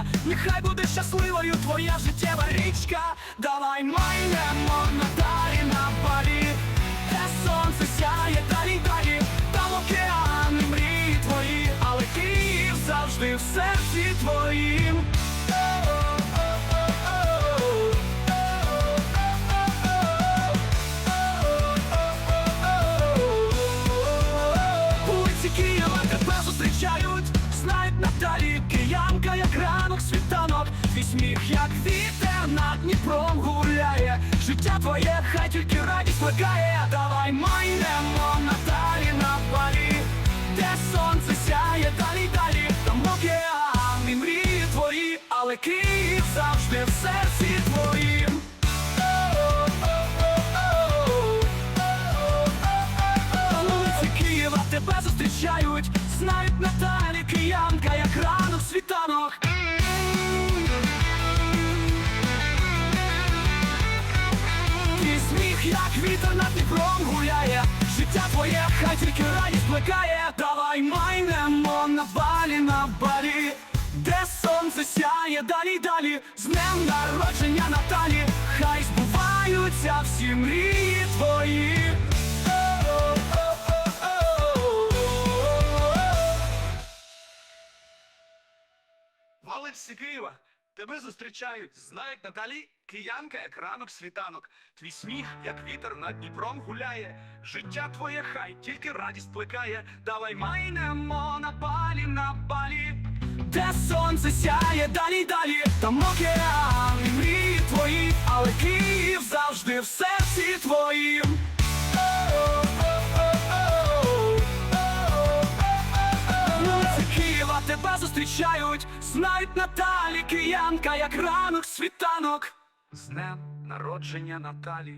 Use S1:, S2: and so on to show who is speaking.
S1: квітка, нехай буде щасливою твоя життєва річка. Давай майнемо надалі на балі, де сонце сяє далі далі, там океани мрії твої, але Київ завжди в серці твоїм. Над Дніпром гуляє, життя твоє, хай тільки радість плекає, давай майнемо Наталі на балі, де сонце сяє далі далі, там океан і мрії твої, але Київ завжди в серці твоїм. Вулиці Києва тебе зустрічають, знають Наталі Твій як вітер над Дніпром гуляє, життя твоє, хай тільки радість плекає. Давай майнемо на балі, на балі, де сонце сяє далі, далі, з днем народження Наталі, хай збуваються всі мрії твої.
S2: Вулиці Києва тебе зустрічають, знають Наталі, киянка, як ранок світанок. Твій сміх, як вітер над Дніпром гуляє. Життя твоє хай тільки радість плекає. Давай майнемо на балі, на балі.
S1: Де сонце сяє далі далі, там океан і мрії твої, але Київ завжди в серці твоїм. Тебе зустрічають, знають Наталі, киянка, як ранок світанок.
S2: З днем народження Наталі.